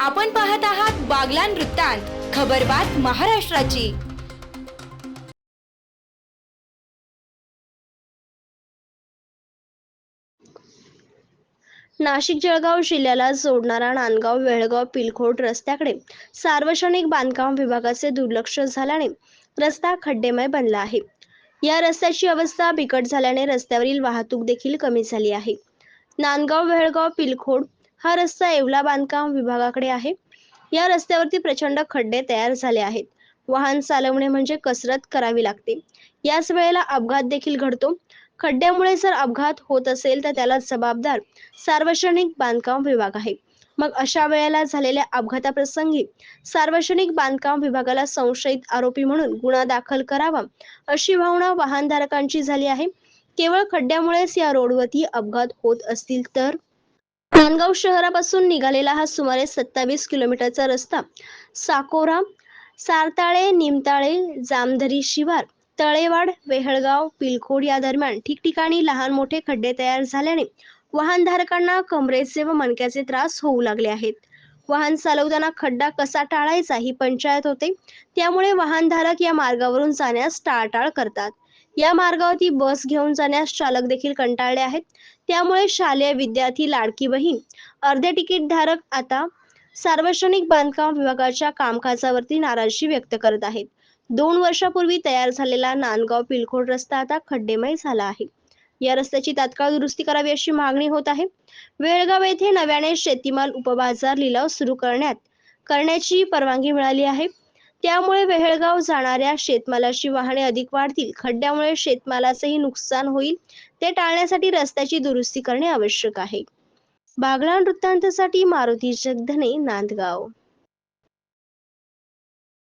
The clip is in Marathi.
आपण पाहत आहात बागलान वृत्तांत खबरबात महाराष्ट्राची. नाशिक जळगाव जिल्ह्याला जोडणारा नांदगाव वेळगाव पिलखोट रस्त्याकडे सार्वजनिक बांधकाम विभागाचे दुर्लक्ष झाल्याने रस्ता खड्डेमय बनला आहे. या रस्त्याची अवस्था बिकट झाल्याने रस्त्यावरील वाहतूक देखील कमी झाली आहे. नांदगाव वेळगाव पिलखोड हा रस्ता येवला बांधकाम विभागाकडे आहे. या रस्त्यावरती प्रचंड खड्डे तयार झाले आहेत. वाहन चालवणे म्हणजे कसरत करावी लागते. याच वेळेला अपघात देखील घडतो. खड्ड्यामुळे जर अपघात होत असेल तर त्याला जबाबदार सार्वजनिक बांधकाम विभाग आहे. मग अशा वेळेला झालेल्या अपघाताप्रसंगी सार्वजनिक बांधकाम विभागाला संशयित आरोपी म्हणून गुन्हा दाखल करावा अशी भावना वाहनधारकांची झाली आहे. केवळ खड्ड्यामुळेच या रोडवरती अपघात होत असतील तर? नांदगाव शहरापासून निघालेला हा सुमारे सत्तावीस किलोमीटरचा रस्ता. साकोरा सारताळे निमताळे जामधरी शिवार तळेवाड वेहळगाव पिलखोड या दरम्यान ठिकठिकाणी लहान मोठे खड्डे तयार झाल्याने वाहनधारकांना कमरेचे व मणक्याचे त्रास होऊ लागले आहेत. वाहन चालवताना खड्डा कसा टाळायचा ही पंचायत होते. त्यामुळे वाहनधारक या मार्गावरून जाण्यास टाळाटाळ करतात. या मार्गावरती बस घेऊन जाण्यास चालक देखील कंटाळले आहेत. त्यामुळे शालेय विद्यार्थी लाडकी बहीण अर्धे तिकीट धारक आता सार्वजनिक बांधकाम विभागाच्या कामकाजावरती नाराजी व्यक्त करत आहेत. दोन वर्षापूर्वी तयार झालेला नांदगाव पिलखोड रस्ता आता खड्डेमय झाला आहे. या रस्त्याची तात्काळ दुरुस्ती करावी अशी मागणी होत आहे. वेळगाव येथे नव्याने शेतीमाल उपबाजार लिलाव सुरू करण्यात करण्याची परवानगी मिळाली आहे. त्यामुळे वेहळगाव जाणाऱ्या शेतमालाची वाहने अधिक वाढतील. खड्ड्यामुळे शेतमालाचेही नुकसान होईल. ते टाळण्यासाठी रस्त्याची दुरुस्ती करणे आवश्यक आहे. बागला वृत्तांतासाठी मारुती जगधने नांदगाव.